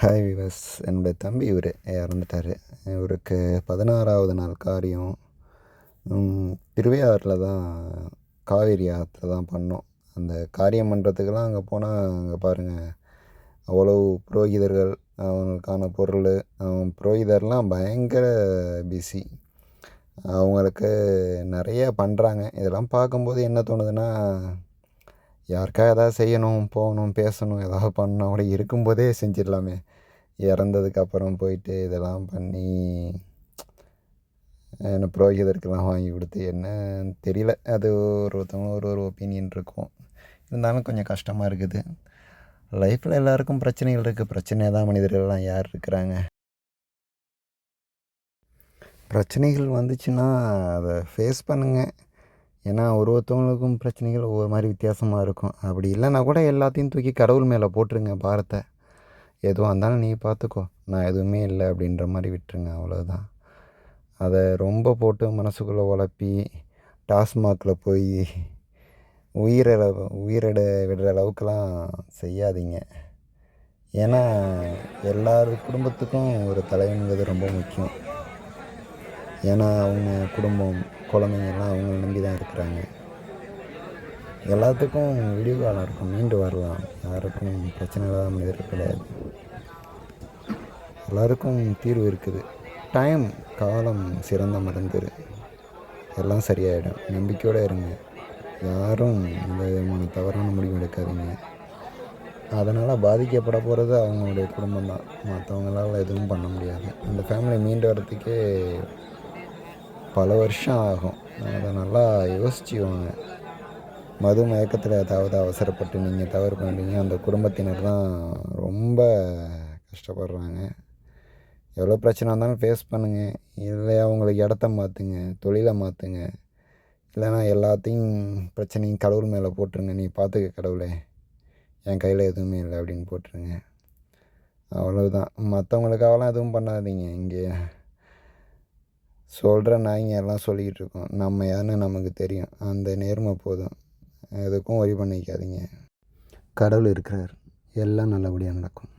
Hi விவஸ் என்னுடைய தம்பி இவர். இறந்துட்டார். இவருக்கு பதினாறாவது நாள் காரியம். திருவையாறில் தான் காவேரி ஆற்றுல தான் பண்ணோம். அந்த காரியம் பண்ணுறதுக்கெல்லாம் அங்கே போனால் அங்கே பாருங்கள் அவ்வளோ புரோகிதர்கள் அவங்களுக்கான பொருள் அவன் புரோகிதர்லாம் பயங்கர பிஸி அவங்களுக்கு நிறைய பண்ணுறாங்க இதெல்லாம் பார்க்கும்போது என்ன தோணுதுன்னா யாருக்கா எதாவது செய்யணும் போகணும் பேசணும் ஏதாவது பண்ணணும் கூட இருக்கும்போதே செஞ்சிடலாமே. இறந்ததுக்கு அப்புறம் போயிட்டு இதெல்லாம் பண்ணி என்ன புரோகிதருக்கெல்லாம் வாங்கி கொடுத்து என்னன்னு தெரியல. அது ஒரு ஒருத்தவங்க ஒரு ஒரு ஒப்பீனியன் இருக்கும். இருந்தாலும் கொஞ்சம் கஷ்டமாக இருக்குது. லைஃப்பில் எல்லாருக்கும் பிரச்சனைகள் இருக்குது பிரச்சனை தான் மனிதர்கள்லாம் யார் இருக்கிறாங்க? பிரச்சனைகள் வந்துச்சுன்னா அதை ஃபேஸ் பண்ணுங்கள் ஏன்னா ஒரு ஒருத்தவங்களுக்கும் பிரச்சனைகள் ஒவ்வொரு மாதிரி வித்தியாசமாக இருக்கும். அப்படி இல்லைன்னா கூட எல்லாத்தையும் தூக்கி கடவுள் மேலே போட்டுருங்க பாரத்தை. எதுவாக இருந்தாலும் நீ பார்த்துக்கோ நான் எதுவுமே இல்லை அப்படின்ற மாதிரி விட்டுருங்க அவ்வளோதான் அதை ரொம்ப போட்டு மனசுக்குள்ளே உழப்பி டாஸ்மாகில் போய் உயிரை உயிரிட விடுற அளவுக்குலாம் செய்யாதீங்க. ஏன்னா எல்லார் குடும்பத்துக்கும் ஒரு தலைவனுங்கிறது ரொம்ப முக்கியம். ஏன்னா அவங்க குடும்பம் குழந்தைங்கள்லாம் அவங்கள நம்பி தான் இருக்கிறாங்க. எல்லாத்துக்கும் விடிவு காலம் இருக்கும் மீண்டு வரலாம். யாருக்கும் பிரச்சனை இல்லாத மனிதர் கிடையாது. எல்லாருக்கும் தீர்வு இருக்குது. டைம் காலம் சிறந்த மருந்து எல்லாம் சரியாயிடும். நம்பிக்கையோடு இருங்க. யாரும் எந்த விதமான தவறான முடிவு எடுக்காதீங்க. அதனால் பாதிக்கப்பட போகிறது அவங்களுடைய குடும்பம் தான் மற்றவங்களால் எதுவும் பண்ண முடியாது. அந்த ஃபேமிலி மீண்டு வர்றதுக்கே பல வருஷம் ஆகும். அதை நல்லா யோசிச்சுவாங்க மது மயக்கத்தில் ஏதாவது அவசரப்பட்டு நீங்கள் தவறு பண்ணுறீங்க அந்த குடும்பத்தினர் தான் ரொம்ப கஷ்டப்படுறாங்க. எவ்வளோ பிரச்சனை இருந்தாலும் ஃபேஸ் பண்ணுங்கள் இல்லையா உங்களுக்கு இடத்த மாற்றுங்க தொழிலை மாற்றுங்க இல்லைன்னா எல்லாத்தையும் பிரச்சனையும் கடவுள் மேலே போட்டுருங்க. நீ பார்த்துக்க கடவுளே என் கையில் எதுவுமே இல்லை அப்படின்னு போட்டுருங்க. அவ்வளவுதான். மற்றவங்களுக்காகலாம் எதுவும் பண்ணாதீங்க. இங்கே சொல்கிற நாய்ங்க எல்லாம் சொல்லிக்கிட்டு இருக்கோம் நம்ம யாருன்னு நமக்கு தெரியும். அந்த நேர்மை போதும். எதுக்கும் ஒரி பண்ணிக்காதீங்க. கடவுள் இருக்கிறார். எல்லாம் நல்லபடியாக நடக்கும்.